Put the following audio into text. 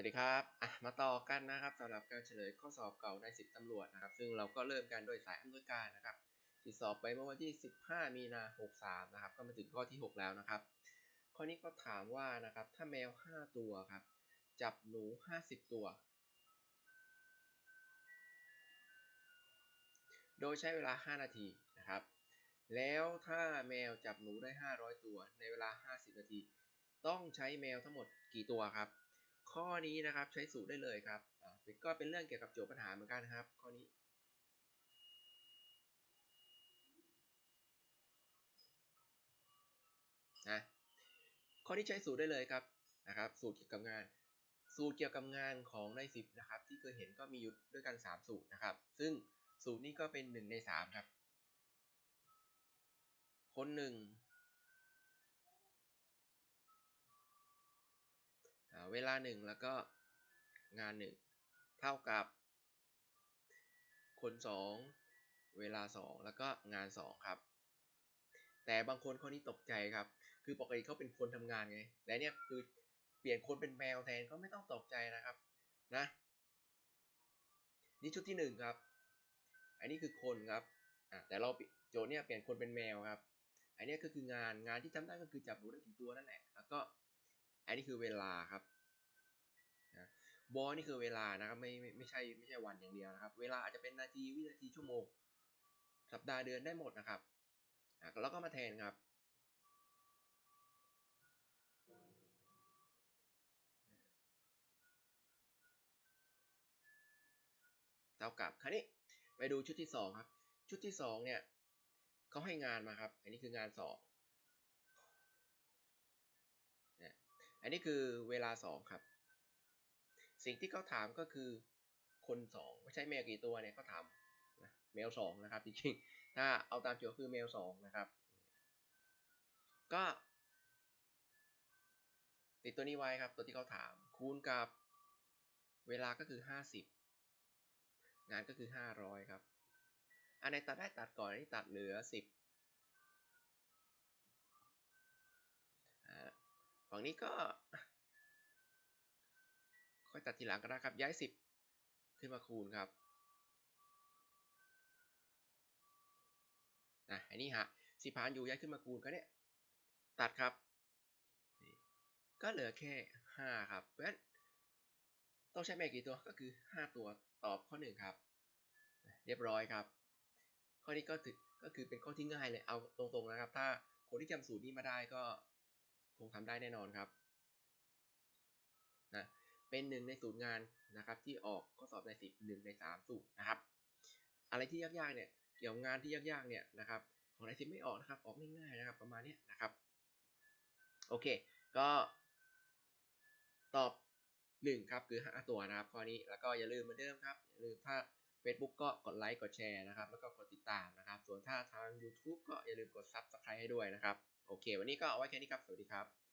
วัสดีครับอะมาต่อกันนะครับสำหรับการเฉลยข้อสอบเก่าในสิบตำรวจนะครับ ซึ่งเราก็เริ่มกันโดยสายอำนวยการนะครับที่สอบไปเมื่อวันที่ 15 มีนา 63 นะครับ ก็มาถึงข้อที่ 6 แล้วนะครับ ข้อนี้ก็ถามว่านะครับ ถ้าแมว 5 ตัวครับ จับหนู 50 ตัว โดยใช้เวลา 5 นาทีนะครับ แล้วถ้าแมวจับหนูได้ 500 ตัว ในเวลา 50 นาที ต้องใช้แมวทั้งหมดกี่ตัวครับ ข้อนี้นะครับใช้สูตรได้เลยครับก็เป็นเรื่องเกี่ยวกับโจทย์ปัญหาเหมือนกันนะครับ ข้อนี้ นะข้อที่ใช้สูตรได้เลยครับนะครับ สูตรเกี่ยวกับงาน สูตรเกี่ยวกับงานของในสิบนะครับ ที่เคยเห็นก็มีอยู่ด้วยกัน 3 สูตรนะครับ ซึ่งสูตรนี้ก็เป็น 1 ใน 3 ครับ คน 1 เวลาหนึ่งแล้วก็งานหนึ่งเท่ากับ คนสองเวลาสองแล้วก็งานสองครับ แต่บางคนข้อนี้ตกใจครับ คือปกติเขาเป็นคนทำงานไงและเนี่ยคือเปลี่ยนคนเป็นแมวแทนก็ไม่ต้องตกใจนะครับนะนี่ชุดที่หนึ่งครับ อันนี้คือคนครับอะแต่เราโจทย์เนี่ยเปลี่ยนคนเป็นแมวครับ อันนี้ก็คืองานงานที่ทำได้ก็คือจับหนูได้กี่ตัวนั่นแหละแล้วก็อันนี้คือเวลาครับ บอนี่คือเวลานะครับไม่ไม่ไม่ใช่ไม่ใช่วันอย่างเดียวนะครับ เวลาอาจจะเป็นนาทีวินาทีชั่วโมง สัปดาห์เดือนได้หมดนะครับแล้วก็มาแทนครับ เท่ากับคราวนี้ไปดูชุดที่สองครับ ชุดที่สองเนี่ยเขาให้งานมาครับ อันนี้คืองานสองเนี่ยอันนี้คือเวลาสองครับ สิ่งที่เขาถามก็คือคนสองไม่ใช่แมวกี่ตัวเนี่ยเขาถามนะแมวสองนะครับจริงๆถ้าเอาตามโจทย์คือแมวสองนะครับ ก็ ติดตัวนี้ไว้ครับ ตัวที่เขาถาม คูณกับเวลาก็คือห้าสิบงานก็คือ 500 ครับ อันไหนตัดได้ตัดก่อนอันนี้ตัดเหลือ 10 ฝั่งนี้ก็ อยตัดทีหลังก็ได้ครับ ย้าย 10 ขึ้นมาคูณครับนะอันนี้ฮะสิพานอยู่ย้ายขึ้นมาคูณก็เนี่ยตัดครับ ก็เหลือแค่ 5 ครับเพราะฉะนั้นต้องใช้แม่กี่ตัวก็คือ 5 ตัวตอบข้อ 1 ครับ เรียบร้อยครับ ข้อนี้ก็ถือก็คือเป็นข้อที่ง่ายเลยเอาตรงๆนะครับ ถ้าคนที่จำสูตรนี้มาได้ก็คงทำได้แน่นอนครับนะ เป็นหนึ่งในสูตรงานนะครับที่ออกข้อสอบในสิบหนึ่งในสามสูตรนะครับ อะไรที่ยากๆเนี่ยเกี่ยวงานที่ยากๆเนี่ยนะครับของในสิบไม่ออกนะครับออกง่ายๆนะครับประมาณนี้นะครับโอเค ก็ตอบหนึ่งครับคือ5ตัวนะครับข้อนี้แล้วก็อย่าลืมเหมือนเดิมครับอย่าลืมถ้า Facebook ก็กดไลค์กดแชร์นะครับ แล้วก็กดติดตามนะครับ ส่วนถ้าทาง YouTube ก็อย่าลืมกด Subscribe ให้ด้วยนะครับ โอเค วันนี้ก็เอาไว้แค่นี้ครับ สวัสดีครับ